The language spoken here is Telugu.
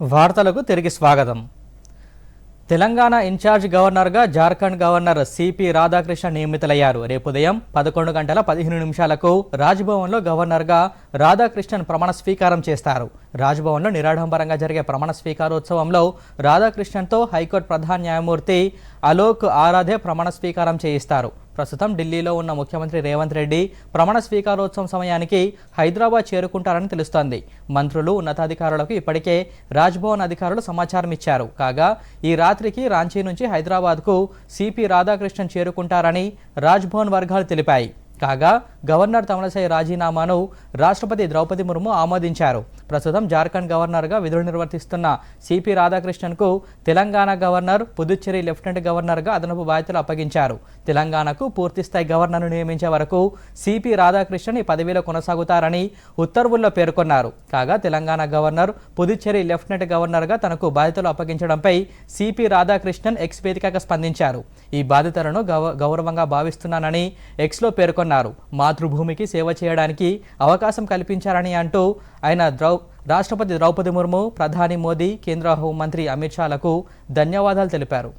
వార్తలకు తిరిగి స్వాగతం. తెలంగాణ ఇన్ఛార్జ్ గవర్నర్గా జార్ఖండ్ గవర్నర్ సిపి రాధాకృష్ణ నియమితులయ్యారు. రేపు ఉదయం పదకొండు గంటల పదిహేను నిమిషాలకు రాజ్భవన్లో గవర్నర్గా రాధాకృష్ణన్ ప్రమాణ స్వీకారం చేస్తారు. రాజ్భవన్లో నిరాడంబరంగా జరిగే ప్రమాణ స్వీకారోత్సవంలో రాధాకృష్ణన్తో హైకోర్టు ప్రధాన న్యాయమూర్తి అలోక్ ఆరాధే ప్రమాణ స్వీకారం చేయిస్తారు. ప్రస్తుతం ఢిల్లీలో ఉన్న ముఖ్యమంత్రి రేవంత్ రెడ్డి ప్రమాణ స్వీకారోత్సవం సమయానికి హైదరాబాద్ చేరుకుంటారని తెలుస్తోంది. మంత్రులు ఉన్నతాధికారులకు ఇప్పటికే రాజ్భవన్ అధికారులు సమాచారం ఇచ్చారు. కాగా ఈ రాత్రికి రాంచీ నుంచి హైదరాబాద్కు సిపి రాధాకృష్ణన్ చేరుకుంటారని రాజ్భవన్ వర్గాలు తెలిపాయి. కాగా గవర్నర్ తమిళసై రాజీనామాను రాష్ట్రపతి ద్రౌపది ముర్ము ఆమోదించారు. ప్రస్తుతం జార్ఖండ్ గవర్నర్గా విధులు నిర్వర్తిస్తున్న సిపి రాధాకృష్ణన్కు తెలంగాణ గవర్నర్ పుదుచ్చేరి లెఫ్టినెంట్ గవర్నర్గా అదనపు బాధ్యతలు అప్పగించారు. తెలంగాణకు పూర్తిస్థాయి గవర్నర్ను నియమించే వరకు సిపి రాధాకృష్ణన్ ఈ పదవిలో కొనసాగుతారని ఉత్తర్వుల్లో పేర్కొన్నారు. కాగా తెలంగాణ గవర్నర్ పుదుచ్చేరి లెఫ్టినెంట్ గవర్నర్గా తనకు బాధ్యతలు అప్పగించడంపై సిపి రాధాకృష్ణన్ ఎక్స్ వేదికగా స్పందించారు. ఈ బాధ్యతలను గౌ గౌరవంగా భావిస్తున్నానని ఎక్స్లో పేర్కొన్నారు. మాతృభూమికి సేవ చేయడానికి అవకాశం కల్పించారని అంటూ ఆయన ద్రౌ రాష్ట్రపతి ద్రౌపది ముర్ము ప్రధాని మోదీ కేంద్ర హోంమంత్రి అమిత్ షాలకు ధన్యవాదాలు తెలిపారు.